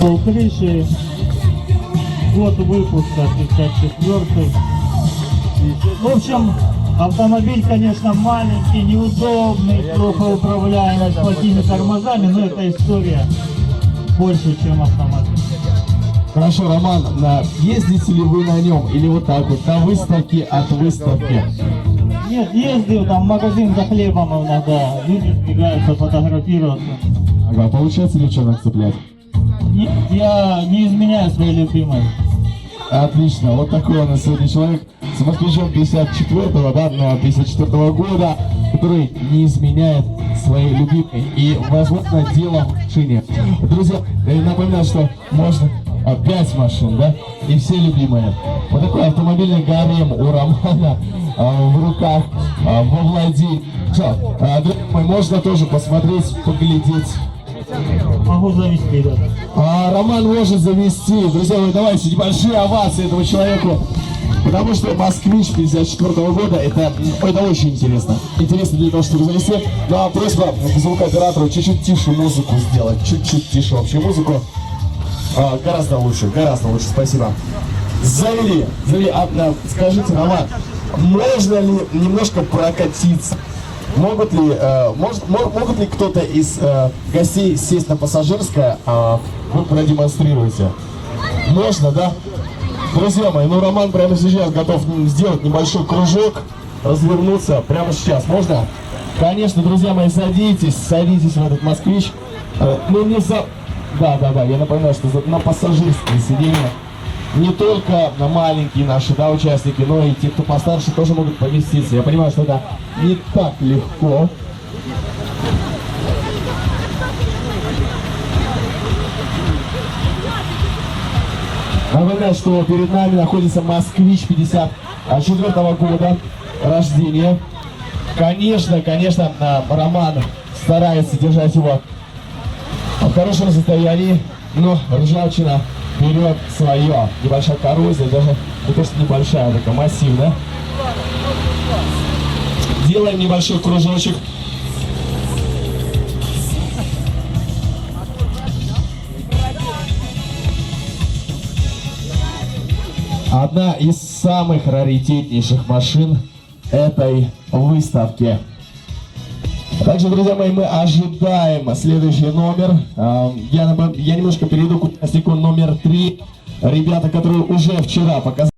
крыши. Год выпуска 54 В общем, автомобиль, конечно, маленький, неудобный, плохо управляемый, с плохими тормозами, но это история больше, чем автомобиль. Хорошо, Роман, на- ездите ли вы на нем или вот так вот, на выставке от выставки? Нет, ездил там в магазин за хлебом иногда, люди сбегаются фотографироваться. Ага, получается девчонок цеплять? Я не изменяю своей любимой. Отлично, вот такой у нас сегодня человек с москвичом 54-го, да, на 54 года, который не изменяет своей любимой и, возможно, дело в машине. Друзья, напоминаю, что можно а, 5 машин, да, и все любимые. Вот такой автомобильный гарем у Романа а, в руках, а, во владении. Что, а, можно тоже посмотреть, поглядеть. Могу завести даже. А, Роман может завести. Друзья мои, давайте небольшие овации этому человеку. Потому что москвич 54 года, это, это очень интересно. Интересно для того, чтобы завести. Ну а просьба к звукооператору чуть-чуть тише музыку сделать. Чуть-чуть тише вообще музыку. А, гораздо лучше, гораздо лучше, спасибо. Завели, завели. А, скажите, Роман, можно ли немножко прокатиться? Могут ли, э, может, мо- могут ли кто-то из э, гостей сесть на пассажирское, а вы продемонстрируете? Можно, да? Друзья мои, ну Роман прямо сейчас готов сделать небольшой кружок, развернуться прямо сейчас. Можно? Конечно, друзья мои, садитесь, садитесь в этот москвич. Э, ну не за... Да, да, да, я напоминаю, что на пассажирское сиденье не только на маленькие наши да, участники, но и те, кто постарше, тоже могут поместиться. Я понимаю, что это не так легко. Напоминаю, что перед нами находится москвич 54 года рождения. Конечно, конечно, а, Роман старается держать его в хорошем состоянии, но ржавчина берет свое. Небольшая коррозия, даже не то, что небольшая, а такая массивная. Делаем небольшой кружочек. Одна из самых раритетнейших машин этой выставки. Также, друзья мои, мы ожидаем следующий номер. А, Я, я немножко перейду к участнику номер три. Ребята, которые уже вчера показали